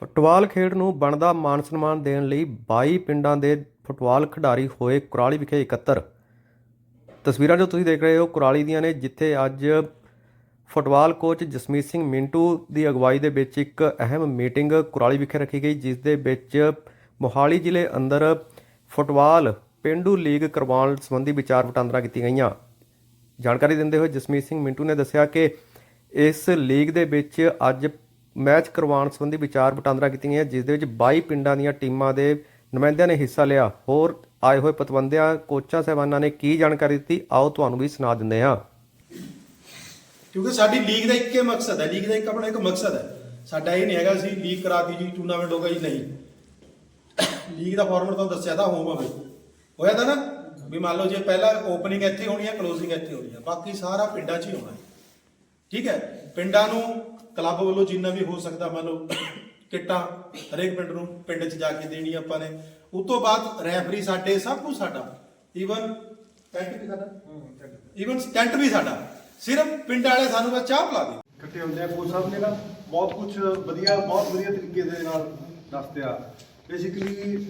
Football ਖੇਡ ਨੂੰ ਬਣਦਾ ਮਾਣ ਸਨਮਾਨ ਦੇਣ ਲਈ 22 ਪਿੰਡਾਂ ਦੇ ਫੁੱਟਬਾਲ ਖਿਡਾਰੀ ਹੋਏ ਕੁਰਾਲੀ ਵਿਖੇ ਇਕੱਤਰ। ਤਸਵੀਰਾਂ ਜੋ ਤੁਸੀਂ ਦੇਖ ਰਹੇ ਹੋ ਕੁਰਾਲੀ ਦੀਆਂ ਨੇ, ਜਿੱਥੇ ਅੱਜ ਫੁੱਟਬਾਲ ਕੋਚ ਜਸਮੀਤ ਸਿੰਘ ਮਿੰਟੂ ਦੀ ਅਗਵਾਈ ਦੇ ਵਿੱਚ ਇੱਕ ਅਹਿਮ ਮੀਟਿੰਗ ਕੁਰਾਲੀ ਵਿਖੇ ਰੱਖੀ ਗਈ, ਜਿਸ ਦੇ ਵਿੱਚ ਮੋਹਾਲੀ ਜ਼ਿਲ੍ਹੇ ਅੰਦਰ ਫੁੱਟਬਾਲ ਪਿੰਡੂ ਲੀਗ ਕਰਵਾਉਣ ਸੰਬੰਧੀ ਵਿਚਾਰ ਵਟਾਂਦਰਾ ਕੀਤੀਆਂ ਗਈਆਂ। ਜਾਣਕਾਰੀ ਦਿੰਦੇ ਹੋਏ ਜਸਮੀਤ ਸਿੰਘ ਮਿੰਟੂ ਨੇ ਦੱਸਿਆ ਕਿ ਇਸ ਲੀਗ ਦੇ ਵਿੱਚ ਅੱਜ ਮੈਚ ਕਰਵਾਉਣ ਸੰਬੰਧੀ ਵਿਚਾਰ ਵਟਾਂਦਰਾ ਕੀਤੀ ਗਈਆਂ, ਜਿਸ ਦੇ ਵਿੱਚ 22 ਪਿੰਡਾਂ ਦੀਆਂ ਟੀਮਾਂ ਦੇ ਨੁਮਾਇੰਦਿਆਂ ਨੇ ਹਿੱਸਾ ਲਿਆ। ਹੋਰ ਆਏ ਹੋਏ ਪਤਵੰਦਿਆਂ, ਕੋਚਾਂ ਸਹਿਬਾਨਾਂ ਨੇ ਕੀ ਜਾਣਕਾਰੀ ਦਿੱਤੀ? ਆਓ ਤੁਹਾਨੂੰ ਵੀ ਸੁਣਾ ਦਿੰਦੇ ਹਾਂ। ਕਿਉਂਕਿ ਸਾਡੀ ਲੀਗ ਦਾ ਇੱਕੇ ਮਕਸਦ ਹੈ, ਲੀਗ ਦਾ ਇੱਕ ਆਪਣਾ ਇੱਕ ਮਕਸਦ ਹੈ। ਸਾਡਾ ਇਹ ਨਹੀਂ ਹੈਗਾ ਸੀ ਲੀਗ ਕਰਾਤੀ ਜੀ ਟੂਰਨਾਮੈਂਟ ਹੋਗਾ ਜੀ, ਨਹੀਂ। ਲੀਗ ਦਾ ਫਾਰਮੈਟ ਤੁਹਾਨੂੰ ਦੱਸਿਆ ਤਾਂ ਹੋਮ ਆ ਬਈ ਹੋਇਆ ਤਾਂ ਨਾ? ਵੀ ਮੰਨ ਲਓ ਜੇ ਪਹਿਲਾ ਓਪਨਿੰਗ ਇੱਥੇ ਹੋਣੀ ਹੈ ਕਲੋਜ਼ਿੰਗ ਇੱਥੇ ਹੋਣੀ ਹੈ। ਬਾਕੀ ਸਾਰਾ ਪਿੰਡਾਂ 'ਚ ਹੀ ਹੋਣਾ ਹੈ। ਠੀਕ ਹੈ ਪਿੰਡਾਂ ਨੂੰ ਕਲੱਬ ਵੱਲੋਂ ਜਿੰਨਾ ਵੀ ਹੋ ਸਕਦਾ ਮੰਨ ਲਓ ਕਿੱਟਾਂ ਹਰੇਕ ਪਿੰਡ ਨੂੰ ਪਿੰਡ 'ਚ ਜਾ ਕੇ ਦੇਣੀ ਆਪਾਂ ਨੇ। ਉਸ ਤੋਂ ਬਾਅਦ ਰੈਫਰੀ ਸਾਡੇ ਸਭ ਕੁਝ ਸਾਡਾ। ਈਵਨ ਟੈਂਟ ਵੀ ਸਾਡਾ? ਈਵਨ ਟੈਂਟ ਵੀ। ਸਾਡਾ। ਸਿਰਫ ਪਿੰਡ ਵਾਲੇ ਸਾਨੂੰ ਬਸ ਚਾਹ ਪਿਲਾ ਦੇ ਇਕੱਠੇ ਹੁੰਦੇ ਆ ਕੋਚ ਸਾਹਿਬ ਨੇ ਨਾ ਬਹੁਤ ਕੁਝ ਵਧੀਆ ਬਹੁਤ ਵਧੀਆ ਤਰੀਕੇ ਦੇ ਨਾਲ ਦੱਸਦਿਆ ਬੇਸਿਕਲੀ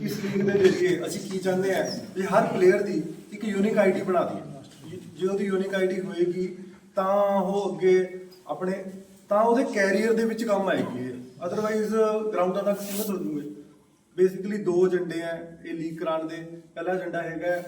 ਇਸ ਲੀਗ ਦੇ ਜ਼ਰੀਏ ਅਸੀਂ ਕੀ ਚਾਹੁੰਦੇ ਆ? ਵੀ ਹਰ ਪਲੇਅਰ ਦੀ ਇੱਕ ਯੂਨਿਕ ਆਈਡੀ ਬਣਾ ਦਈਏ। ਜੇ ਉਹਦੀ ਯੂਨਿਕ ਆਈਡੀ ਹੋਏਗੀ ਤਾਂ ਉਹ ਅੱਗੇ ਆਪਣੇ, ਤਾਂ ਉਹਦੇ ਕੈਰੀਅਰ ਦੇ ਵਿੱਚ ਕੰਮ ਆਏਗੀ ਅਦਰਵਾਈਜ਼ ਗਰਾਊਂਡਾਂ ਤੱਕ ਸੀਮਤ ਹੋ ਜੂਗੇ? ਬੇਸਿਕਲੀ ਦੋ ਏਜੰਡੇ ਆ, ਇਹ ਲੀਗ ਕਰਾਉਣ ਦੇ। ਪਹਿਲਾ ਏਜੰਡਾ ਹੈਗਾ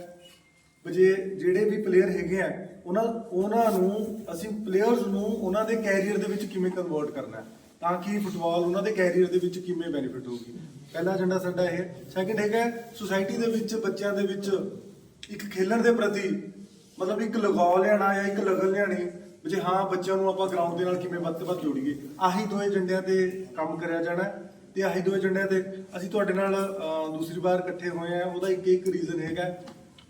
ਵੀ ਜੇ ਜਿਹੜੇ ਵੀ ਪਲੇਅਰ ਹੈਗੇ ਆ, ਉਹਨਾਂ ਉਹਨਾਂ ਨੂੰ, ਅਸੀਂ ਪਲੇਅਰਸ ਨੂੰ ਉਹਨਾਂ ਦੇ ਕੈਰੀਅਰ ਦੇ ਵਿੱਚ ਕਿਵੇਂ ਕਨਵਰਟ ਕਰਨਾ ਤਾਂ ਕਿ ਫੁੱਟਬਾਲ ਉਹਨਾਂ ਦੇ ਕੈਰੀਅਰ ਦੇ ਵਿੱਚ ਕਿਵੇਂ ਬੈਨੀਫਿਟ ਹੋਊਗੀ? ਪਹਿਲਾ ਏਜੰਡਾ ਸਾਡਾ ਇਹ। ਸੈਕੰਡ ਹੈਗਾ ਸੁਸਾਇਟੀ ਦੇ ਵਿੱਚ, ਬੱਚਿਆਂ ਦੇ ਵਿੱਚ ਇੱਕ ਖੇਲਣ ਦੇ ਪ੍ਰਤੀ ਮਤਲਬ ਇੱਕ ਲਗਾਅ ਲਿਆਣਾ ਜਾਂ ਇੱਕ ਲਗਨ ਲਿਆਣੀ ਵੀ ਜੇ ਹਾਂ ਬੱਚਿਆਂ ਨੂੰ ਆਪਾਂ ਗਰਾਊਂਡ ਦੇ ਨਾਲ ਕਿਵੇਂ ਵੱਧ ਤੋਂ ਵੱਧ ਜੋੜੀਏ। ਆਹੀ ਦੋ ਏਜੰਡਿਆਂ ਤੇ ਕੰਮ ਕਰਿਆ ਜਾਣਾ ਹੈ ਤੇ ਆਹੀ ਦੋ ਏਜੰਡਿਆਂ ਤੇ ਅਸੀਂ ਤੁਹਾਡੇ ਨਾਲ ਦੂਸਰੀ ਵਾਰ ਇਕੱਠੇ ਹੋਏ ਆ ਉਹਦਾ ਇੱਕ ਇੱਕ ਰੀਜ਼ਨ ਹੈਗਾ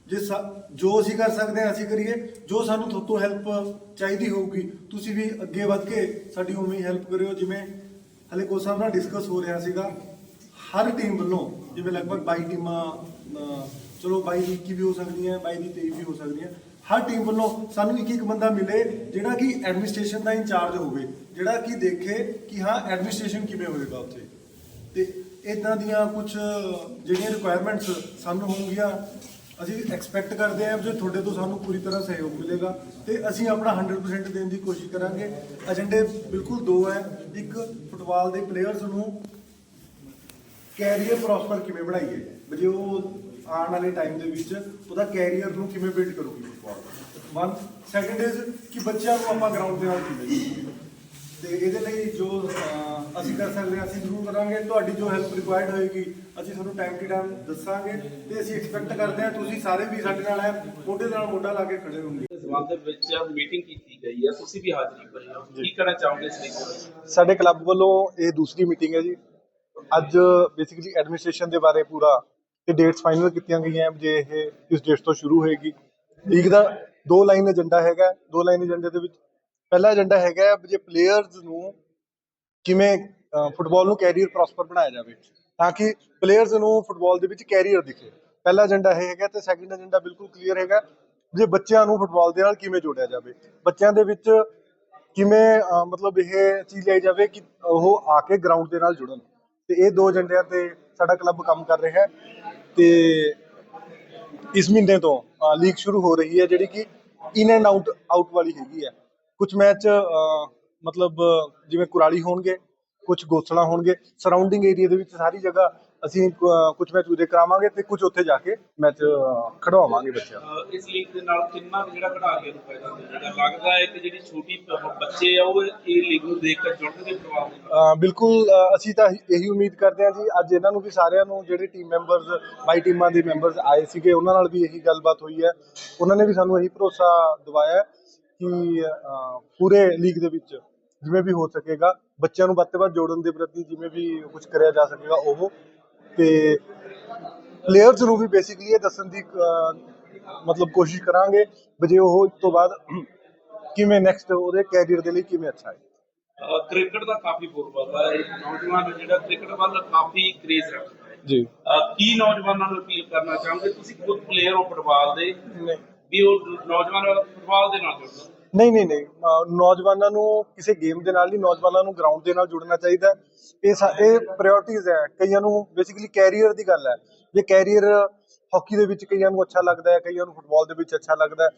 ਜੇ ਸਾ- ਜੋ ਅਸੀਂ ਕਰ ਸਕਦੇ ਹਾਂ, ਅਸੀਂ ਕਰੀਏ। ਜੋ ਸਾਨੂੰ ਤੁਹਾਤੋਂ ਹੈਲਪ ਚਾਹੀਦੀ ਹੋਊਗੀ, ਤੁਸੀਂ ਵੀ ਅੱਗੇ ਵੱਧ ਕੇ ਸਾਡੀ ਉਵੇਂ ਹੈਲਪ ਕਰਿਓ। ਜਿਵੇਂ ਹਲੇ ਕੋਚ ਸਾਹਿਬ ਨਾਲ ਡਿਸਕਸ ਹੋ ਰਿਹਾ ਸੀਗਾ, ਹਰ ਟੀਮ ਵੱਲੋਂ, ਜਿਵੇਂ ਲਗਭਗ 22 ਟੀਮਾਂ ਚਲੋ 22 ਦੀ 21 ਵੀ ਹੋ ਸਕਦੀਆਂ 22 ਦੀ 23 ਵੀ ਹੋ ਸਕਦੀਆਂ ਹਰ ਟੀਮ ਵੱਲੋਂ ਸਾਨੂੰ ਇੱਕ ਇੱਕ ਬੰਦਾ ਮਿਲੇ, ਜਿਹੜਾ ਕਿ ਐਡਮਿਨਿਸਟ੍ਰੇਸ਼ਨ ਦਾ ਇੰਚਾਰਜ ਹੋਵੇ, ਜਿਹੜਾ ਕਿ ਦੇਖੇ ਕਿ ਹਾਂ ਐਡਮਿਨਿਸਟ੍ਰੇਸ਼ਨ ਕਿਵੇਂ ਹੋਵੇਗਾ ਉੱਥੇ। ਤੇ ਇਦਾਂ ਦੀਆਂ ਕੁਝ ਜਿਹੜੀਆਂ ਰਿਕੁਆਇਰਮੈਂਟਸ ਸਾਨੂੰ ਹੋਣਗੀਆਂ, ਅਸੀਂ ਐਕਸਪੈਕਟ ਕਰਦੇ ਹਾਂ ਜੇ ਤੁਹਾਡੇ ਤੋਂ ਸਾਨੂੰ ਪੂਰੀ ਤਰ੍ਹਾਂ ਸਹਿਯੋਗ ਮਿਲੇਗਾ ਤੇ ਅਸੀਂ ਆਪਣਾ 100% ਦੇਣ ਦੀ ਕੋਸ਼ਿਸ਼ ਕਰਾਂਗੇ। ਏਜੰਡੇ ਬਿਲਕੁਲ ਦੋ ਹੈ। ਇੱਕ, ਫੁੱਟਬਾਲ ਦੇ ਪਲੇਅਰਸ ਨੂੰ ਕੈਰੀਅਰ ਪ੍ਰੋਸਪਰ ਕਿਵੇਂ ਬਣਾਈਏ? ਵੀ ਜੇ ਉਹ ਆਉਣ ਵਾਲੇ ਟਾਈਮ ਦੇ ਵਿੱਚ ਉਹਦਾ ਕੈਰੀਅਰ ਨੂੰ ਕਿਵੇਂ ਬਿਲਡ ਕਰੂਗੀ? ਵਨ ਸੈਕੰਡ ਇਜ਼ ਕਿ ਬੱਚਿਆਂ ਨੂੰ ਆਪਾਂ ਗਰਾਊਂਡ ਦੇ ਨਾਲ ਕਿਵੇਂ ਜੋੜੀਏ। ਤੇ ਇਹਦੇ ਲਈ ਜੋ ਅਹ, ਅਸੀਂ ਕਰ ਸਕਦੇ ਹਾਂ ਅਸੀਂ ਜ਼ਰੂਰ ਕਰਾਂਗੇ। ਤੁਹਾਡੀ ਜੋ ਹੈਲਪ ਰਿਕੁਆਇਰਡ ਹੋਏਗੀ ਅਸੀਂ ਤੁਹਾਨੂੰ ਟਾਈਮ ਟੂ ਟਾਈਮ ਦੱਸਾਂਗੇ ਤੇ ਅਸੀਂ ਐਕਸਪੈਕਟ ਕਰਦੇ ਹਾਂ ਤੁਸੀਂ ਸਾਰੇ ਵੀ ਸਾਡੇ ਨਾਲ ਹੈ ਮੋਢੇ ਨਾਲ ਮੋਢਾ ਲਾ ਕੇ ਖੜੇ ਰਹੋਗੇ ਇਸ ਸੰਬੰਧ ਵਿੱਚ ਮੀਟਿੰਗ ਕੀਤੀ ਗਈ ਹੈ। ਤੁਸੀਂ ਵੀ ਹਾਜ਼ਰੀ ਭਰੀ ਹੋ ਕੀ ਕਹਿਣਾ ਚਾਹੋਗੇ ਇਸ ਲਈ? ਸਾਡੇ ਕਲੱਬ ਵੱਲੋਂ ਇਹ ਦੂਸਰੀ ਮੀਟਿੰਗ ਹੈ ਜੀ। ਅੱਜ ਬੇਸਿਕਲੀ ਐਡਮਿਨਿਸਟ੍ਰੇਸ਼ਨ ਦੇ ਬਾਰੇ ਪੂਰਾ ਤੇ ਡੇਟਸ ਫਾਈਨਲ ਕੀਤੀਆਂ ਗਈਆਂ ਜੇ ਇਹ ਇਸ ਡੇਟ ਤੋਂ ਸ਼ੁਰੂ ਹੋਏਗੀ ਲੀਗ ਦਾ ਦੋ ਲਾਈਨ ਏਜੰਡਾ ਹੈਗਾ, ਦੋ ਲਾਈਨ ਏਜੰਡੇ ਦੇ ਵਿੱਚ ਪਹਿਲਾ ਏਜੰਡਾ ਹੈਗਾ ਜੇ ਪਲੇਅਰਸ ਨੂੰ ਕਿਵੇਂ ਫੁੱਟਬਾਲ ਨੂੰ ਕੈਰੀਅਰ ਪ੍ਰੋਸਪਰ ਬਣਾਇਆ ਜਾਵੇ, ਤਾਂ ਕਿ ਪਲੇਅਰਸ ਨੂੰ ਫੁੱਟਬਾਲ ਦੇ ਵਿੱਚ ਕੈਰੀਅਰ ਦਿਖੇ। ਪਹਿਲਾ ਏਜੰਡਾ ਇਹ ਹੈਗਾ ਤੇ ਸੈਕੰਡ ਏਜੰਡਾ ਬਿਲਕੁਲ ਕਲੀਅਰ ਹੈਗਾ ਜੇ ਬੱਚਿਆਂ ਨੂੰ ਫੁੱਟਬਾਲ ਦੇ ਨਾਲ ਕਿਵੇਂ ਜੋੜਿਆ ਜਾਵੇ। ਬੱਚਿਆਂ ਦੇ ਵਿੱਚ ਕਿਵੇਂ ਮਤਲਬ ਇਹ ਚੀਜ਼ ਲਈ ਜਾਵੇ ਕਿ ਉਹ ਆ ਕੇ ਗਰਾਊਂਡ ਦੇ ਨਾਲ ਜੁੜਨ। ਤੇ ਇਹ ਦੋ ਏਜੰਡਿਆਂ ਤੇ ਸਾਡਾ ਕਲੱਬ ਕੰਮ ਕਰ ਰਿਹਾ ਹੈ। ਤੇ ਇਸ ਮਹੀਨੇ ਤੋਂ ਲੀਗ ਸ਼ੁਰੂ ਹੋ ਰਹੀ ਹੈ, ਜਿਹੜੀ ਕਿ ਇਨ ਐਂਡ ਆਊਟ ਆਊਟ ਵਾਲੀ ਹੈਗੀ ਹੈ। ਕੁਝ ਮੈਚ ਮਤਲਬ, ਜਿਵੇਂ ਕੁਰਾਲੀ ਹੋਣਗੇ ਕੁਝ ਗੋਸਲਾ ਹੋਣਗੇ ਸਰਾਊਂਡਿੰਗ ਏਰੀਆ ਦੇ ਵਿੱਚ ਸਾਰੀ ਜਗ੍ਹਾ ਅਸੀਂ ਕੁਝ ਮੈਚ ਉਰੇ ਕਰਾਵਾਂਗੇ ਤੇ ਕੁਝ ਉੱਥੇ ਜਾ ਕੇ ਮੈਚ ਖੜਵਾਵਾਂਗੇ ਬੱਚਿਆਂ ਨੂੰ। ਅਹ ਇਸ ਲੀਗ ਦੇ ਨਾਲ ਕਿੰਨਾ ਕੁ ਜਿਹੜਾ ਖਿਡਾਰੀਆਂ ਨੂੰ ਫਾਇਦਾ ਮਿਲੇਗਾ ਲੱਗਦਾ ਹੈ ਕਿ ਜਿਹੜੀ ਛੋਟੀ ਪ- ਬੱਚੇ ਆ ਉਹ ਇਹ ਲੀਗ ਨੂੰ ਦੇਖ ਕੇ ਜੁੜਨਗੇ ਦੇ ਨਾਲ? ਅਹ ਬਿਲਕੁਲ ਅਸੀਂ ਤਾਂ ਇਹੀ ਉਮੀਦ ਕਰਦੇ ਹਾਂ ਜੀ ਅੱਜ ਇਹਨਾਂ ਨੂੰ ਵੀ ਸਾਰਿਆਂ ਨੂੰ ਜਿਹੜੇ ਟੀਮ ਮੈਂਬਰਸ ਬਾਈ ਟੀਮਾਂ ਦੇ ਮੈਂਬਰਸ ਆਏ ਸੀਗੇ ਉਹਨਾਂ ਨਾਲ ਵੀ ਇਹੀ ਗੱਲਬਾਤ ਹੋਈ ਹੈ। ਉਹਨਾਂ ਨੇ ਵੀ ਸਾਨੂੰ ਇਹੀ ਭਰੋਸਾ ਦਿਵਾਇਆ ਹੈ ਕਿ ਪੂਰੇ ਲੀਗ ਦੇ ਵਿੱਚ ਜਿਵੇਂ ਵੀ ਹੋ ਸਕੇਗਾ ਬੱਚਿਆਂ ਨੂੰ ਵੱਧ ਤੋਂ ਵੱਧ ਜੋੜਨ ਦੇ ਪ੍ਰਤੀ ਜਿਵੇਂ ਵੀ ਕੁਝ ਕਰਿਆ ਜਾ ਸਕੇਗਾ ਉਹ ਤੇ ਪਲੇਅਰਸ ਨੂੰ ਵੀ ਬੇਸਿਕਲੀ ਇਹ ਦੱਸਣ ਦੀ ਮਤਲਬ ਕੋਸ਼ਿਸ਼ ਕਰਾਂਗੇ ਵੀ ਜੇ ਉਹ ਇਸ ਤੋਂ ਬਾਅਦ ਕਿਵੇਂ ਨੈਕਸਟ ਉਹਦੇ ਕੈਰੀਅਰ ਦੇ ਲਈ ਕਿਵੇਂ ਅੱਛਾ ਹੈ। ਕ੍ਰਿਕਟ ਦਾ ਕਾਫੀ ਬੋਲਬਾਲਾ ਹੈ। ਨੌਜਵਾਨ ਜਿਹੜਾ ਕ੍ਰਿਕਟ ਵੱਲ ਕਾਫੀ ਕ੍ਰੇਜ਼ ਰੱਖਦਾ ਹੈ। ਜੀ। ਕੀ ਨੌਜਵਾਨਾਂ ਨੂੰ ਅਪੀਲ ਕਰਨਾ ਚਾਹੋਗੇ? ਤੁਸੀਂ ਖੁਦ ਪਲੇਅਰ ਹੋ ਫੁੱਟਬਾਲ ਦੇ। ਨਹੀਂ। ਵੀ ਉਹ ਨੌਜਵਾਨ ਫੁੱਟਬਾਲ ਦੇ ਨਾਲ ਜੁੜਨ। ਨਹੀਂ ਨਹੀਂ ਨਹੀਂ ਅਹ ਨੌਜਵਾਨਾਂ ਨੂੰ ਕਿਸੇ ਗੇਮ ਦੇ ਨਾਲ ਨਹੀਂ ਨੌਜਵਾਨਾਂ ਨੂੰ ਗਰਾਊਂਡ ਦੇ ਨਾਲ ਜੁੜਨਾ ਚਾਹੀਦਾ। ਹੈ। ਇਹ ਸਾ- ਇਹ ਪ੍ਰਾਇੋਰਟੀਜ਼ ਹੈ। ਕਈਆਂ ਨੂੰ ਬੇਸਿਕਲੀ ਕੈਰੀਅਰ ਦੀ ਗੱਲ ਹੈ। ਜੇ ਕੈਰੀਅਰ ਹਾਕੀ ਦੇ ਵਿੱਚ ਕਈਆਂ ਨੂੰ ਅੱਛਾ ਲੱਗਦਾ ਹੈ ਕਈਆਂ ਨੂੰ ਫੁੱਟਬਾਲ ਦੇ ਵਿੱਚ ਅੱਛਾ ਲੱਗਦਾ ਹੈ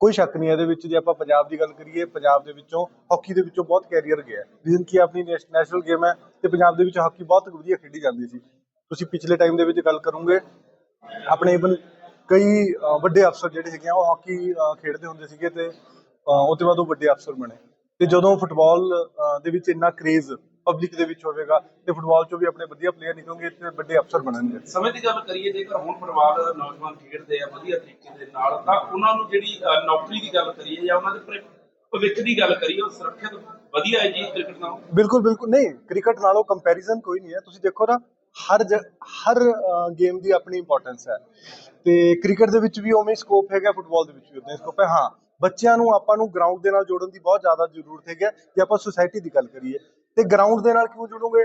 ਕੋਈ ਸ਼ੱਕ ਨਹੀਂ ਹੈ। ਇਹਦੇ ਵਿੱਚ ਜੇ ਆਪਾਂ ਪੰਜਾਬ ਦੀ ਗੱਲ ਕਰੀਏ ਪੰਜਾਬ ਦੇ ਵਿੱਚੋਂ ਹਾਕੀ ਦੇ ਵਿੱਚੋਂ ਬਹੁਤ ਕੈਰੀਅਰ ਗਿਆ ਰੀਜ਼ਨ ਕੀ ਹੈ, ਆਪਣੀ ਨੈਸ਼ਨਲ ਗੇਮ ਹੈ ਤੇ ਪੰਜਾਬ ਦੇ ਵਿੱਚ ਹਾਕੀ ਬਹੁਤ ਵਧੀਆ ਖੇਡੀ ਜਾਂਦੀ ਸੀ। ਤੁਸੀਂ ਪਿਛਲੇ ਟਾਈਮ ਦੇ ਵਿੱਚ ਗੱਲ ਕਰੋਗੇ ਆਪਣੇ ਇਵਨ ਕਈ ਅਹ, ਵੱਡੇ ਅਫਸਰ ਜਿਹੜੇ ਹੈਗੇ ਆ ਉਹ ਹਾਕੀ ਅਹ, ਖੇਡਦੇ ਹੁੰਦੇ ਸੀਗੇ ਤੇ ਉਹ ਤੋਂ ਬਾਅਦ ਉਹ ਵੱਡੇ ਅਫਸਰ ਬਣੇ। ਤੇ ਜਦੋਂ ਫੁੱਟਬਾਲ ਦੇ ਵਿੱਚ ਇੰਨਾ ਕ੍ਰੇਜ਼ ਪਬਲਿਕ ਦੇ ਵਿੱਚ ਹੋਵੇਗਾ ਤੇ ਫੁੱਟਬਾਲ ਚੋਂ ਵੀ ਆਪਣੇ ਵਧੀਆ ਪਲੇਅਰ ਨਿਕਲਣਗੇ ਤੇ ਵੱਡੇ ਅਫਸਰ ਬਣਨਗੇ। ਸਮੇਂ ਦੀ ਗੱਲ ਕਰੀਏ ਜੇਕਰ ਹੁਣ ਪਰਿਵਾਰ ਨੌਜਵਾਨ ਖੇਡਦੇ ਆ ਵਧੀਆ ਤਰੀਕੇ ਦੇ ਨਾਲ ਤਾਂ ਉਹਨਾਂ ਨੂੰ ਜਿਹੜੀ ਨੌਕਰੀ ਦੀ ਗੱਲ ਕਰੀਏ ਜਾਂ ਉਹਨਾਂ ਦੇ ਭਵਿ- ਭਵਿੱਖ ਦੀ ਗੱਲ ਕਰੀਏ ਉਹ ਸੁਰੱਖਿਅਤ ਵਧੀਆ ਹੈ ਜੀ ਕ੍ਰਿਕਟ ਨਾਲੋਂ? ਬਿਲਕੁਲ ਬਿਲਕੁਲ। ਨਹੀਂ ਕ੍ਰਿਕਟ ਨਾਲੋਂ ਕੰਪੈਰੀਜ਼ਨ ਕੋਈ ਨਹੀਂ ਹੈ। ਤੁਸੀਂ ਦੇਖੋ ਨਾ ਹਰ ਹਰ ਗੇਮ ਦੀ ਆਪਣੀ ਇੰਪੋਰਟੈਂਸ ਹੈ। ਤੇ ਕ੍ਰਿਕਟ ਦੇ ਵਿੱਚ ਵੀ ਉਵੇਂ ਸਕੋਪ ਹੈਗਾ ਫੁੱਟਬਾਲ ਦੇ ਵਿੱਚ ਵੀ ਉਵੇਂ ਸਕੋਪ ਹੈ। ਹਾਂ ਬੱਚਿਆਂ ਨੂੰ ਆਪਾਂ ਨੂੰ ਗਰਾਊਂਡ ਦੇ ਨਾਲ ਜੋੜਨ ਦੀ ਬਹੁਤ ਜ਼ਿਆਦਾ ਜ਼ਰੂਰਤ ਹੈਗੀ ਜੇ ਆਪਾਂ ਸੁਸਾਇਟੀ ਦੀ ਗੱਲ ਕਰੀਏ ਤੇ ਗਰਾਊਂਡ ਦੇ ਨਾਲ ਕਿਉਂ ਜੁੜੋਗੇ?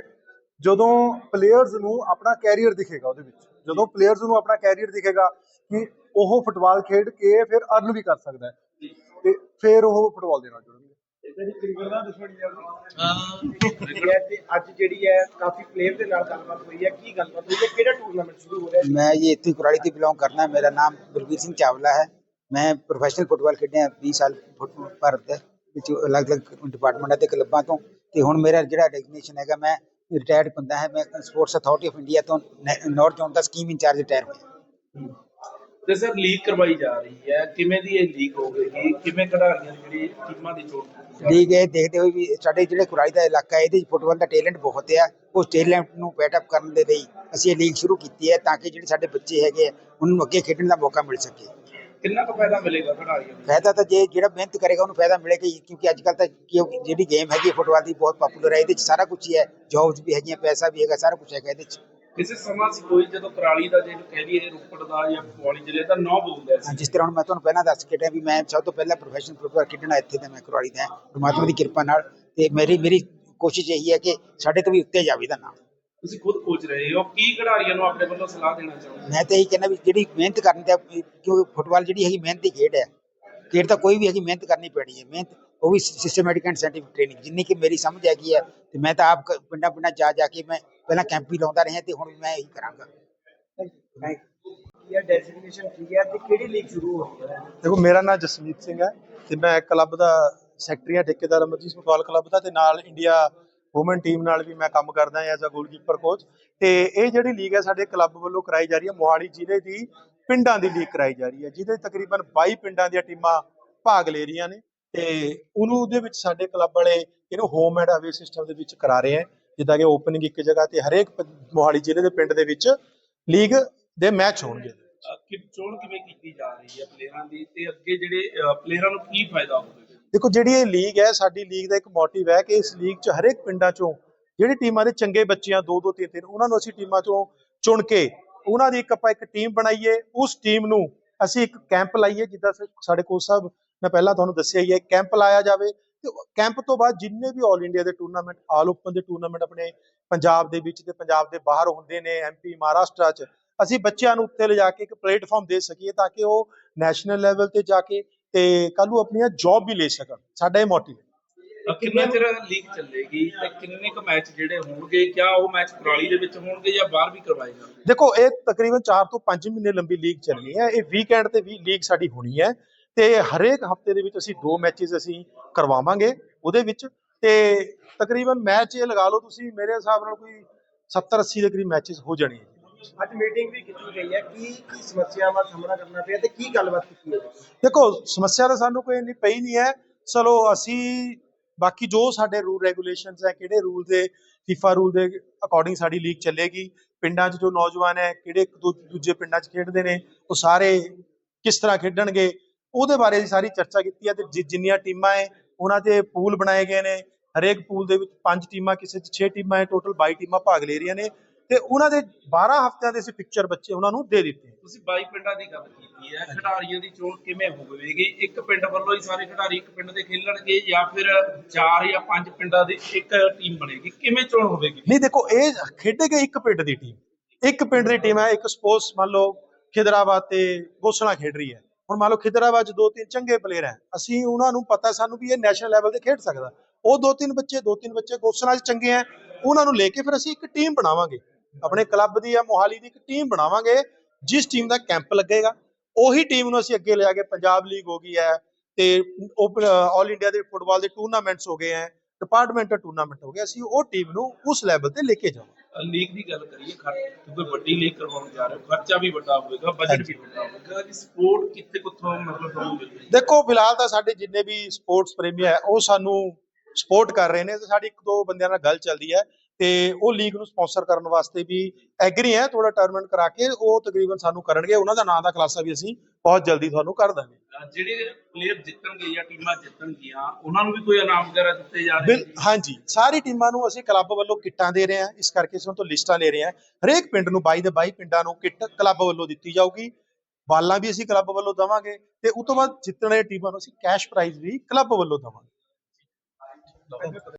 ਜਦੋਂ ਪਲੇਅਰਸ ਨੂੰ ਆਪਣਾ ਕੈਰੀਅਰ ਦਿਖੇਗਾ ਉਹਦੇ ਵਿੱਚ ਜਦੋਂ ਪਲੇਅਰਸ ਨੂੰ ਆਪਣਾ ਕੈਰੀਅਰ ਦਿਖੇਗਾ ਕਿ ਉਹ ਫੁੱਟਬਾਲ ਖੇਡ ਕੇ ਫਿਰ ਅਰਨ ਵੀ ਕਰ ਸਕਦਾ ਹੈ ਤੇ ਫਿਰ ਉਹ ਫੁੱਟਬਾਲ ਦੇ ਨਾਲ ਜੁੜਨਗੇ। ਅੱਜ ਜਿਹੜੀ ਹੈ ਕਾਫੀ ਪਲੇਅਰ ਦੇ ਨਾਲ ਗੱਲਬਾਤ ਹੋਈ ਹੈ ਕੀ ਗੱਲਬਾਤ ਹੋਈ ਹੋ ਰਿਹਾ ਮੈਂ ਜੀ ਇੱਥੇ ਕੁਰਾਲੀ ਤੋਂ ਬਿਲੋਂਗ ਕਰਨਾ ਮੇਰਾ ਨਾਮ ਬਲਬੀਰ ਸਿੰਘ ਚਾਵਲਾ ਹੈ। मैं ਪ੍ਰੋਫੈਸ਼ਨਲ ਫੁੱਟਬਾਲ ਖੇਡਿਆ 20 ਸਾਲ ਫੁੱਟ- ਭਾਰਤ ਦੇ ਵਿੱਚ ਅਲੱਗ-ਅਲੱਗ ਡਿਪਾਰਟਮੈਂਟਾਂ ਤੇ ਕਲੱਬਾਂ ਤੋਂ। ਤੇ ਹੁਣ ਮੇਰਾ ਜਿਹੜਾ ਡੈਜ਼ਿਗਨੇਸ਼ਨ ਹੈਗਾ ਮੈਂ ਰਿਟਾਇਰਡ ਬੰਦਾ ਹੈ ਮੈਂ ਸਪੋਰਟਸ ਅਥਾਰਟੀ ਆਫ ਇੰਡੀਆ ਤੋਂ ਨਾਰਥ ਜ਼ੋਨ ਦਾ ਸਕੀਮ ਇੰਚਾਰਜ ਰਿਟਾਇਰ ਹੋਇਆ। ਤੇ ਸਰ ਲੀਗ ਕਰਵਾਈ ਜਾ ਰਹੀ ਹੈ। ਕਿਵੇਂ ਦੀ ਇਹ ਲੀਗ ਹੋਵੇਗੀ? ਕਿਵੇਂ ਖਿਡਾਰੀਆਂ ਜਿਹੜੀ ਟੀਮਾਂ ਦੀ ਚੋਣ? ਲੀਗ ਇਹ ਦੇਖਦੇ ਹੋਏ ਵੀ ਸਾਡੇ ਜਿਹੜੇ ਕੁਰਾੜੀ ਦਾ ਇਲਾਕਾ ਹੈ ਇਹਦੇ ਵਿੱਚ ਫੁੱਟਬਾਲ ਦਾ ਟੈਲੈਂਟ ਬਹੁਤ ਹੈ ਉਸ ਟੈਲੈਂਟ ਨੂੰ ਪੈਟ ਅਪ ਕਰਨ ਦੇ ਲਈ ਅਸੀਂ ਇਹ ਲੀਗ ਸ਼ੁਰੂ ਕੀਤੀ ਹੈ ਤਾਂ ਕਿ ਜਿਹੜੇ ਸਾਡੇ ਬੱਚੇ ਹੈਗੇ ਆ, ਉਹਨਾਂ ਨੂੰ ਅੱਗੇ ਖੇਡਣ ਦਾ ਮੌਕਾ ਮਿਲ ਸਕੇ। ਕਿੰਨਾ ਕੁ ਫਾਇਦਾ ਮਿਲੇਗਾ ਖਿਡਾਰੀਆਂ ਨੂੰ? ਫਾਇਦਾ ਤਾਂ ਜੇ ਜਿਹੜਾ ਮਿਹਨਤ ਕਰੇਗਾ ਉਹਨੂੰ ਫਾਇਦਾ ਮਿਲੇਗਾ ਹੀ ਕਿਉਂਕਿ ਅੱਜ ਕੱਲ ਤਾਂ ਕਿਉਂਕਿ ਜਿਹੜੀ ਗੇਮ ਹੈਗੀ ਫੁੱਟਬਾਲ ਦੀ ਬਹੁਤ ਪਪੂਲਰ ਹੈ ਇਹਦੇ 'ਚ ਸਾਰਾ ਕੁਝ ਹੀ ਹੈ। ਜੌਬਸ ਵੀ ਹੈਗੀਆਂ ਪੈਸਾ ਵੀ ਹੈਗਾ ਸਾਰਾ ਕੁਝ ਹੈਗਾ ਇਹਦੇ 'ਚ। ਕਿਸੇ ਸਮਾਂ ਸੀ ਕੋਈ ਜਦੋਂ ਕਰਾਲੀ ਦਾ ਜੇ ਕਹਿ ਦਈਏ ਰੋਪੜ ਦਾ ਜਾਂ ਪੌੜੀ ਜ਼ਿਲ੍ਹੇ ਦਾ ਨਾਂ ਬੋਲਦਾ ਹਾਂ, ਸੀ ਜਿਸ ਤਰ੍ਹਾਂ ਹੁਣ ਮੈਂ ਤੁਹਾਨੂੰ ਪਹਿਲਾਂ ਦੱਸ ਕੇ ਹਟਿਆ ਵੀ ਮੈਂ ਸਭ ਤੋਂ ਪਹਿਲਾਂ ਪ੍ਰੋਫੈਸ਼ਨਲ ਫੁੱਟਬਾਲ ਖੇਡਣਾ ਇੱਥੇ ਦਾ ਮੈਂ ਕਰਵਾਲੀ ਦਾ ਹਾਂ। ਪ੍ਰਮਾਤਮਾ ਦੀ ਕਿਰਪਾ ਨਾਲ। ਤੇ ਮੇਰੀ ਮੇਰੀ ਕੋਸ਼ਿਸ਼ ਇਹੀ ਹੈ ਕਿ ਸਾਡੇ ਤੋਂ ਵੀ ਉੱਤੇ ਜਾਵੇ ਦਾ ਨਾਮ। ਤੁਸੀਂ ਖੁਦ ਕੋਚ ਰਹੇ ਹੋ। ਕੀ ਖਿਡਾਰੀਆਂ ਨੂੰ ਆਪਣੇ ਵੱਲੋਂ ਸਲਾਹ ਦੇਣਾ ਚਾਹੋਗੇ? ਮੈਂ ਤਾਂ ਇਹੀ ਕਹਿੰਦਾ ਵੀ ਜਿਹੜੀ ਮਿਹਨਤ ਕਰਨ ਦਾ ਕਿਉਂਕਿ ਫੁੱਟਬਾਲ ਜਿਹੜੀ ਹੈਗੀ ਮਿਹਨਤ ਦੀ ਖੇਡ ਹੈ। ਖੇਡ ਤਾਂ ਕੋਈ ਵੀ ਹੈਗੀ ਮਿਹਨਤ ਕਰਨੀ ਪੈਣੀ ਹੈ। ਮਿਹਨਤ ਉਹ ਵੀ ਸਿਸਟਮੈਟਿਕ ਐਂਡ ਸਾਇੰਟਿਫਿਕ ਟ੍ਰੇਨਿੰਗ ਜਿੰਨੀ ਕਿ ਮੇਰੀ ਸਮਝ ਹੈਗੀ ਹੈ ਤੇ ਮੈਂ ਤਾਂ ਆਪ ਪਿੰਡਾਂ ਪਿੰਡਾਂ ਜਾ ਜਾ ਕੇ ਮੈਂ ਪਹਿਲਾਂ ਕੈਂਪ ਵੀ ਲਾਉਂਦਾ ਰਿਹਾ ਤੇ ਹੁਣ ਵੀ ਮੈਂ ਇਹੀ ਕਰਾਂਗਾ। ਕੀ ਹੈ ਡੈਜ਼ਿਗਨੇਸ਼ਨ ਕੀ ਹੈ ਤੇ ਕਿਹੜੀ ਲੀਗ ਸ਼ੁਰੂ ਹੋ ਰਹੀ ਹੈ? ਦੇਖੋ ਮੇਰਾ ਨਾਮ ਜਸਮੀਤ ਸਿੰਘ ਹੈ ਤੇ ਮੈਂ ਕਲੱਬ ਦਾ ਸੈਕਟਰੀ ਹਾਂ ਠੇਕੇਦਾਰ ਅਮਰਜੀਤ ਫੁੱਟਬਾਲ ਕਲੱਬ ਦਾ ਤੇ ਨਾਲ ਇੰਡੀਆ ਵੂਮਨ ਟੀਮ ਨਾਲ ਵੀ ਮੈਂ ਕੰਮ ਕਰਦਾ ਐਜ਼ ਅ ਗੋਲਕੀਪਰ ਕੋਚ ਤੇ ਇਹ ਜਿਹੜੀ ਲੀਗ ਹੈ ਸਾਡੇ ਕਲੱਬ ਵੱਲੋਂ ਕਰਾਈ ਜਾ ਰਹੀ ਹੈ, ਮੋਹਾਲੀ ਜ਼ਿਲ੍ਹੇ ਦੀ ਪਿੰਡਾਂ ਦੀ ਲੀਗ ਕਰਾਈ ਜਾ ਰਹੀ ਹੈ, ਜਿਹਦੇ ਤਕਰੀਬਨ 22 ਪਿੰਡਾਂ ਦੀਆਂ ਟੀਮਾਂ ਭਾਗ ਲੈ ਰਹੀਆਂ ਨੇ, ਤੇ ਉਹਨੂੰ ਉਹਦੇ ਵਿੱਚ ਸਾਡੇ ਕਲੱਬ ਵਾਲੇ ਇਹਨੂੰ ਹੋਮ ਐਂਡ ਅਵੇ ਸਿਸਟਮ ਦੇ ਵਿੱਚ ਕਰਾ ਰਹੇ ਹੈ, ਜਿੱਦਾਂ ਕਿ ਓਪਨਿੰਗ ਇੱਕ ਜਗ੍ਹਾ ਤੇ ਹਰੇਕ ਮੋਹਾਲੀ ਜ਼ਿਲ੍ਹੇ ਦੇ ਪਿੰਡ ਦੇ ਵਿੱਚ ਲੀਗ ਦੇ ਮੈਚ ਹੋਣਗੇ। ਕਿ, ਚੋਣ ਕਿਵੇਂ ਕੀਤੀ ਜਾ ਰਹੀ ਹੈ ਪਲੇਅਰਾਂ ਦੀ, ਤੇ ਅੱਗੇ ਜਿਹੜੇ ਪਲੇਅਰਾਂ ਨੂੰ ਕੀ ਫਾਇਦਾ ਹੋਵੇਗਾ ਦੇਖੋ, ਜਿਹੜੀ ਇਹ ਲੀਗ ਹੈ, ਸਾਡੀ ਲੀਗ ਦਾ ਇੱਕ ਮੋਟਿਵ ਹੈ ਕਿ ਇਸ ਲੀਗ 'ਚ ਹਰੇਕ ਪਿੰਡਾਂ 'ਚੋਂ ਜਿਹੜੀ ਟੀਮਾਂ ਦੇ ਚੰਗੇ ਬੱਚੇ ਆ ਦੋ ਦੋ, ਤਿੰਨ ਤਿੰਨ, ਉਹਨਾਂ ਨੂੰ ਅਸੀਂ ਟੀਮਾਂ 'ਚੋਂ ਚੁਣ ਕੇ, ਉਹਨਾਂ ਦੀ ਇੱਕ ਆਪਾਂ ਇੱਕ ਟੀਮ ਬਣਾਈਏ, ਉਸ ਟੀਮ ਨੂੰ ਅਸੀਂ ਇੱਕ ਕੈਂਪ ਲਾਈਏ, ਜਿੱਦਾਂ ਸਾਡੇ ਕੋਚ ਸਾਹਿਬ ਨੇ ਪਹਿਲਾਂ ਤੁਹਾਨੂੰ ਦੱਸਿਆ ਹੀ ਹੈ ਕੈਂਪ ਲਾਇਆ ਜਾਵੇ। ਤੇ ਕੈਂਪ ਤੋਂ ਬਾਅਦ ਜਿੰਨੇ ਵੀ 올 ਇੰਡੀਆ ਦੇ ਟੂਰਨਾਮੈਂਟ ਆਲ ਓਪਨ ਦੇ ਟੂਰਨਾਮੈਂਟ ਆਪਣੇ ਪੰਜਾਬ ਦੇ ਵਿੱਚ ਤੇ ਪੰਜਾਬ ਦੇ ਬਾਹਰ ਹੁੰਦੇ ਨੇ ਐਮਪੀ ਮਹਾਰਾਸ਼ਟਰ 'ਚ, ਅਸੀਂ ਬੱਚਿਆਂ ਨੂੰ ਉੱਤੇ ਲਿਜਾ ਕੇ ਇੱਕ ਪਲੇਟਫਾਰਮ ਦੇ ਸਕੀਏ ਤਾਂ ਕਿ ਉਹ ਨੈਸ਼ਨਲ ਲੈਵਲ ਤੇ ਜਾ ਕੇ ਤੇ ਕੱਲ ਨੂੰ ਆਪਣੀਆਂ ਜੌਬ ਵੀ ਲੈ ਸਕਣ। ਸਾਡਾ ਇਹ ਮੋਟਿਵ ਹੈ। ਕਿੰਨਾ ਚਿਰ ਲੀਗ ਚੱਲੇਗੀ ਤੇ ਕਿੰਨੇ ਕੁ ਮੈਚ ਜਿਹੜੇ ਹੋਣਗੇ ਕਿਆ ਉਹ ਮੈਚ ਕੁਰਾਲੀ ਦੇ ਵਿੱਚ ਹੋਣਗੇ ਜਾਂ ਬਾਹਰ ਵੀ ਕਰਵਾਏ ਜਾਣਗੇ? ਦੇਖੋ ਇਹ ਤਕਰੀਬਨ 4 ਤੋਂ 5 ਮਹੀਨੇ ਲੰਬੀ ਲੀਗ ਚੱਲਣੀ ਹੈ। ਇਹ ਵੀਕਐਂਡ ਤੇ ਵੀ ਲੀਗ ਸਾਡੀ ਹੋਣੀ ਹੈ। ਤੇ ਹਰੇਕ ਹਫ਼ਤੇ ਦੇ ਵਿੱਚ ਅਸੀਂ ਦੋ ਮੈਚਸ ਅਸੀਂ ਕਰਵਾਵਾਂਗੇ ਉਹਦੇ ਵਿੱਚ। ਤੇ ਤਕਰੀਬਨ ਮੈਚ ਇਹ ਲਗਾ ਲਓ ਤੁਸੀਂ ਮੇਰੇ ਹਿਸਾਬ ਨਾਲ ਕੋਈ 70 80 ਦੇ ਕਰੀਬ ਮੈਚਸ ਹੋ ਜਾਣੇ ਹੈ ਅੱਜ ਮੀਟਿੰਗ ਵੀ ਕੀਤੀ ਗਈ ਹੈ। ਕੀ ਕੀ ਸਮੱਸਿਆਵਾਂ ਦਾ ਸਾਹਮਣਾ ਕਰਨਾ ਪਿਆ ਤੇ ਕੀ ਗੱਲਬਾਤ ਕੀਤੀ ਹੈ? ਦੇਖੋ, ਸਮੱਸਿਆ ਤਾਂ ਸਾਨੂੰ ਕੋਈ ਇੰਨੀ ਪਈ ਨਹੀਂ ਹੈ। ਚਲੋ, ਅਸੀਂ ਬਾਕੀ ਜੋ ਸਾਡੇ ਰੂਲ ਰੈਗੂਲੇਸ਼ਨਸ ਹੈ, ਕਿਹੜੇ ਰੂਲ ਦੇ, FIFA ਰੂਲ ਦੇ ਅਕੋਰਡਿੰਗ ਸਾਡੀ ਲੀਗ ਚੱਲੇਗੀ। ਪਿੰਡਾਂ 'ਚ ਜੋ ਨੌਜਵਾਨ ਹੈ, ਕਿਹੜੇ ਦੂਜੇ ਪਿੰਡਾਂ 'ਚ ਖੇਡਦੇ ਨੇ, ਉਹ ਸਾਰੇ ਕਿਸ ਤਰ੍ਹਾਂ ਖੇਡਣਗੇ, ਉਹਦੇ ਬਾਰੇ ਅਸੀਂ ਸਾਰੀ ਚਰਚਾ ਕੀਤੀ ਹੈ ਤੇ ਜਿੰਨੀਆਂ ਟੀਮਾਂ ਹੈ, ਉਹਨਾਂ ਦੇ ਪੂਲ ਬਣਾਏ ਗਏ ਨੇ। ਹਰੇਕ ਪੂਲ ਦੇ ਵਿੱਚ ਪੰਜ ਟੀਮਾਂ, ਕਿਸੇ 'ਚ 6 ਟੀਮਾਂ ਹੈ ਟੋਟਲ 22 ਟੀਮਾਂ ਭਾਗ ਲੈ ਰਹੀਆਂ ਨੇ। ਤੇ ਉਹਨਾਂ ਦੇ 12 ਹਫ਼ਤਿਆਂ ਦੇ ਅਸੀਂ ਪਿਕਚਰ ਬੱਚੇ ਉਹਨਾਂ ਨੂੰ ਦੇ ਦਿੱਤੇ ਤੁਸੀਂ 22 ਪਿੰਡਾਂ ਦੀ ਗੱਲ ਕੀਤੀ ਹੈ ਖਿਡਾਰੀਆਂ ਦੀ ਚੋਣ ਕਿਵੇਂ ਹੋਵੇਗੀ? ਇੱਕ ਪਿੰਡ ਵੱਲੋਂ ਹੀ ਸਾਰੇ ਖਿਡਾਰੀ ਇੱਕ ਪਿੰਡ ਦੇ ਖੇਲਣਗੇ ਜਾਂ ਫਿਰ ਚਾਰ ਜਾਂ ਪੰਜ ਪਿੰਡਾਂ ਦੀ ਇੱਕ ਟੀਮ ਬਣੇਗੀ? ਕਿਵੇਂ ਚੋਣ ਹੋਵੇਗੀ? ਨਹੀਂ ਦੇਖੋ ਇਹ ਖੇਡੇਗੇ ਇੱਕ ਪਿੰਡ ਦੀ ਟੀਮ ਇੱਕ ਪਿੰਡ ਦੀ ਟੀਮ ਹੈ ਇੱਕ ਸਪੋਰਟਸ ਮੰਨ ਲਓ ਖਿਦਰਾਬਾਦ ਤੇ ਗੋਸਣਾ ਖੇਡ ਰਹੀ ਹੈ। ਹੁਣ ਮੰਨ ਲਓ ਖਿਦਰਾਬਾਦ 'ਚ ਦੋ ਤਿੰਨ ਚੰਗੇ ਪਲੇਅਰ ਹੈ। ਅਸੀਂ ਉਹਨਾਂ ਨੂੰ ਪਤਾ ਸਾਨੂੰ ਵੀ ਇਹ ਨੈਸ਼ਨਲ ਲੈਵਲ ਤੇ ਖੇਡ ਸਕਦਾ। ਉਹ ਦੋ ਤਿੰਨ ਬੱਚੇ ਦੋ ਤਿੰਨ ਬੱਚੇ ਗੋਸਲਾਂ 'ਚ ਚੰਗੇ ਆ ਉਹਨਾਂ ਨੂੰ ਲੈ ਕੇ ਫਿਰ ਅਸੀਂ ਇੱਕ ਟੀਮ ਬਣਾਵਾਂਗੇ। ਆਪਣੇ ਕਲੱਬ ਦੀ ਜਾਂ ਮੋਹਾਲੀ ਦੀ ਇੱਕ ਟੀਮ ਬਣਾਵਾਂਗੇ ਜਿਸ ਟੀਮ ਦਾ ਕੈਂਪ ਲੱਗੇਗਾ। ਉਹੀ ਟੀਮ ਨੂੰ ਅਸੀਂ ਅੱਗੇ ਲਿਆ ਕੇ ਪੰਜਾਬ ਲੀਗ ਹੋ ਗਈ ਹੈ ਤੇ ਆਲ ਇੰਡੀਆ ਦੇ ਫੁੱਟਬਾਲ ਦੇ ਟੂਰਨਾਮੈਂਟਸ ਹੋ ਗਏ ਹੈ ਡਿਪਾਰਟਮੈਂਟਲ ਟੂਰਨਾਮੈਂਟ ਹੋ ਗਏ ਅਸੀਂ ਉਹ ਟੀਮ ਨੂੰ ਉਸ ਲੈਵਲ ਤੇ ਲੈ ਕੇ ਜਾਵਾਂਗੇ। ਲੀਗ ਦੀ ਗੱਲ ਕਰੀਏ ਖਰਚ ਕਿਉਂਕਿ ਵੱਡੀ ਲੀਗ ਕਰਵਾਉਣ ਜਾ ਰਹੇ ਹੋ ਖਰਚਾ ਵੀ ਵੱਡਾ ਹੋਵੇਗਾ ਬਜਟ ਵੀ ਵੱਡਾ ਹੋਵੇਗਾ ਕਿ ਸਪੋਰਟ ਕਿੱਥੇ ਕੁੱਥੋਂ ਮਤਲਬ ਤੁਹਾਨੂੰ ਦੇਖੋ ਫਿਲਹਾਲ ਤਾਂ ਸਾਡੇ ਜਿੰਨੇ ਵੀ ਸਪੋਰਟਸ ਪ੍ਰੇਮੀ ਹੈ ਉਹ ਸਾਨੂੰ ਸਪੋਰਟ ਕਰ ਰਹੇ ਨੇ ਤੇ ਸਾਡੀ ਇੱਕ ਦੋ ਬੰਦਿਆਂ ਨਾਲ ਗੱਲ ਚੱਲਦੀ ਹੈ। ਤੇ ਉਹ ਲੀਗ ਨੂੰ ਸਪਾਂਸਰ ਕਰਨ ਵਾਸਤੇ ਵੀ ਐਗਰੀ ਹੈ ਥੋੜਾ ਟਰਮਿਨਟ ਕਰਾ ਕੇ ਉਹ ਤਕਰੀਬਨ ਸਾਨੂੰ ਕਰਨਗੇ ਉਹਨਾਂ ਦਾ ਨਾਂ ਦਾ ਖੁਲਾਸਾ ਵੀ ਅਸੀਂ ਬਹੁਤ ਜਲਦੀ ਤੁਹਾਨੂੰ ਕਰ ਦਾਂਗੇ। ਜਿਹੜੇ ਪਲੇਅਰ ਜਿੱਤਣਗੇ ਜਾਂ ਟੀਮਾਂ ਜਿੱਤਣਗੀਆਂ ਉਹਨਾਂ ਨੂੰ ਵੀ ਕੋਈ ਇਨਾਮ ਵਗੈਰਾ ਦਿੱਤੇ ਜਾ ਰਹੇ ਹਾਂਜੀ ਸਾਰੀ ਟੀਮਾਂ ਨੂੰ ਅਸੀਂ ਕਲੱਬ ਵੱਲੋਂ ਕਿੱਟਾਂ ਦੇ ਰਹੇ ਹਾਂ ਇਸ ਕਰਕੇ ਤੋਂ ਲਿਸਟਾਂ ਲੈ ਰਹੇ ਹਾਂ। ਹਰੇਕ ਪਿੰਡ ਨੂੰ 22 ਦੇ 22 ਪਿੰਡਾਂ ਨੂੰ ਕਿੱਟ ਕਲੱਬ ਵੱਲੋਂ ਦਿੱਤੀ ਜਾਊਗੀ। ਬਾਲਾਂ ਵੀ ਅਸੀਂ ਕਲੱਬ ਵੱਲੋਂ ਦਵਾਂਗੇ ਤੇ ਉਸ ਤੋਂ ਬਾਅਦ ਜਿੱਤਣ ਵਾਲੀ ਟੀਮਾਂ ਨੂੰ ਅਸੀਂ ਕੈਸ਼ ਪ੍ਰਾਈਜ਼ ਵੀ ਕਲੱਬ ਵੱਲੋਂ ਦਵਾਂਗੇ।